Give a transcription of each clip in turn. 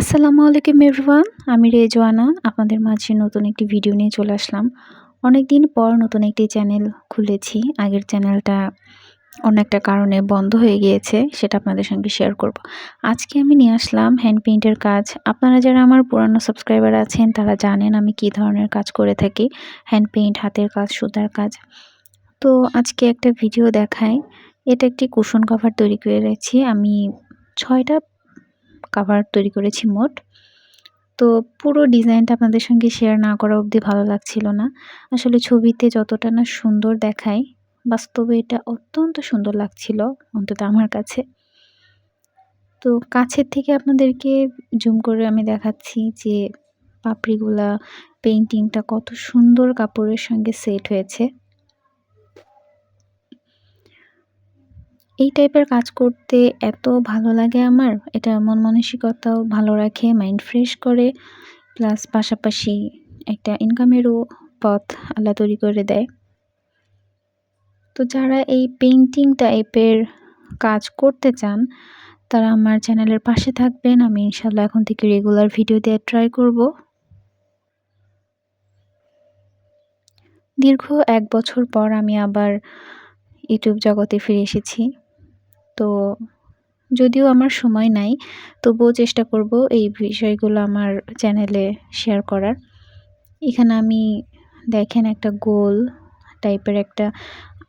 আসসালামু আলাইকুম এভরিওয়ান, আমি রেজওয়ানা, আপনাদের মাঝে নতুন একটি ভিডিও নিয়ে চলে আসলাম। অনেক দিন পর নতুন একটি চ্যানেল খুলেছি। আগের চ্যানেলটা অন্য একটা কারণে বন্ধ হয়ে গিয়েছে, সেটা আপনাদের সঙ্গে শেয়ার করব। আজকে আমি নিয়ে আসলাম হ্যান্ড পেইন্টের কাজ। আপনারা যারা আমার পুরানো সাবস্ক্রাইবার আছেন, তারা জানেন আমি কি ধরনের কাজ করে থাকি। হ্যান্ড পেইন্ট হাতের কাজ, সুতার কাজ। তো আজকে একটা ভিডিও দেখাই এটা একটি কুশন কভার তৈরি করে রেখেছি আমি ছয়টা কাভার তৈরি করেছি মোট। তো পুরো ডিজাইনটা আপনাদের সঙ্গে শেয়ার না করা অবধি ভালো লাগছিল না। আসলে ছবিতে যতটা না সুন্দর দেখায়, বাস্তবে এটা অত্যন্ত সুন্দর লাগছিল অন্তত আমার কাছে। তো কাছের থেকে আপনাদেরকে জুম করে আমি দেখাচ্ছি যে পাপড়িগুলা পেইন্টিংটা কত সুন্দর কাপড়ের সঙ্গে সেট হয়েছে। এই টাইপের কাজ করতে এত ভালো লাগে আমার। এটা মন মানসিকতাও ভালো রাখে মাইন্ড ফ্রেশ করে। প্লাস পাশাপাশি একটা ইনকামেরও পথ আল্লাহ তৈরি করে দেয়। তো যারা এই পেন্টিং টাইপের কাজ করতে চান, তারা আমার চ্যানেলের পাশে থাকবেন। আমি ইনশাল্লাহ এখন থেকে রেগুলার ভিডিও দেওয়ার ট্রাই করব। দীর্ঘ এক বছর পর আমি আবার ইউটিউব জগতে ফিরে এসেছি। তো যদিও আমার সময় নাই, তবুও চেষ্টা করব এই বিষয়গুলো আমার চ্যানেলে শেয়ার করার। এখানে আমি দেখেন একটা গোল টাইপের একটা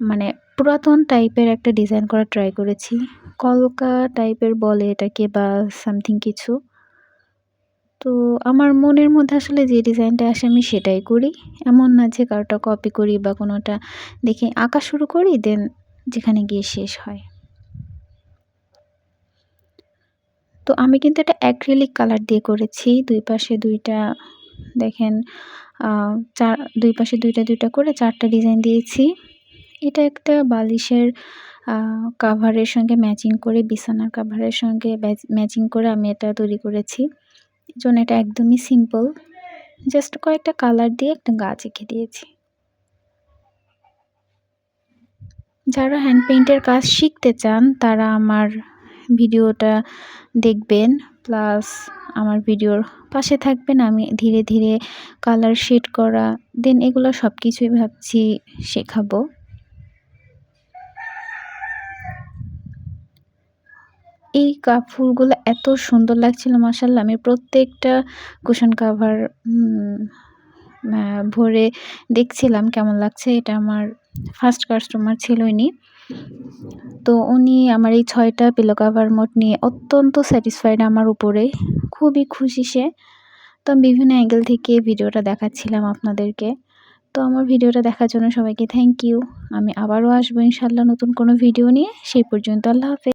মানে পুরাতন টাইপের একটা ডিজাইন করা ট্রাই করেছি। কলকা টাইপের বলে এটাকে বা সামথিং কিছু। তো আমার মনের মধ্যে আসলে যে ডিজাইনটা আসে আমি সেটাই করি। এমন না যে কারোটা কপি করি বা কোনোটা দেখে আঁকা শুরু করি দেন যেখানে গিয়ে শেষ হয়। তো আমি কিন্তু এটা অ্যাক্রিলিক কালার দিয়ে করেছি। দুই পাশে দুইটা, দেখেন চার, দুই পাশে দুইটা দুইটা করে চারটা ডিজাইন দিয়েছি। এটা একটা বালিশের কাভারের সঙ্গে ম্যাচিং করে, বিছানার কাভারের সঙ্গে ম্যাচিং করে আমি এটা তৈরি করেছি। জন্য এটা একদমই সিম্পল জাস্ট কয়েকটা কালার দিয়ে একটা গাছ এঁকে দিয়েছি। যারা হ্যান্ড পেইন্টের কাজ শিখতে চান, তারা আমার ভিডিওটা দেখবেন, প্লাস আমার ভিডিওর পাশে থাকবেন আমি ধীরে ধীরে কালার শেড করা, দেন এগুলো সব কিছুই ভাবছি শেখাবো। এই কাপ ফুলগুলো এত সুন্দর লাগছিল মাসাল্লাহ আমি প্রত্যেকটা কুশন কাভার ভরে দেখছিলাম কেমন লাগছে, এটা আমার ফার্স্ট কাস্টমার ছিল ইনি তো উনি আমার এই ছয়টা পিলো কাভার মোট নিয়ে অত্যন্ত স্যাটিসফাইড আমার উপরে। খুবই খুশি সে। তো আমি বিভিন্ন অ্যাঙ্গেল থেকে ভিডিওটা দেখাচ্ছিলাম আপনাদেরকে। তো আমার ভিডিওটা দেখার জন্য সবাইকে থ্যাংক ইউ আমি আবারও আসব ইনশাল্লাহ নতুন কোনো ভিডিও নিয়ে। সেই পর্যন্ত আল্লাহ হাফেজ।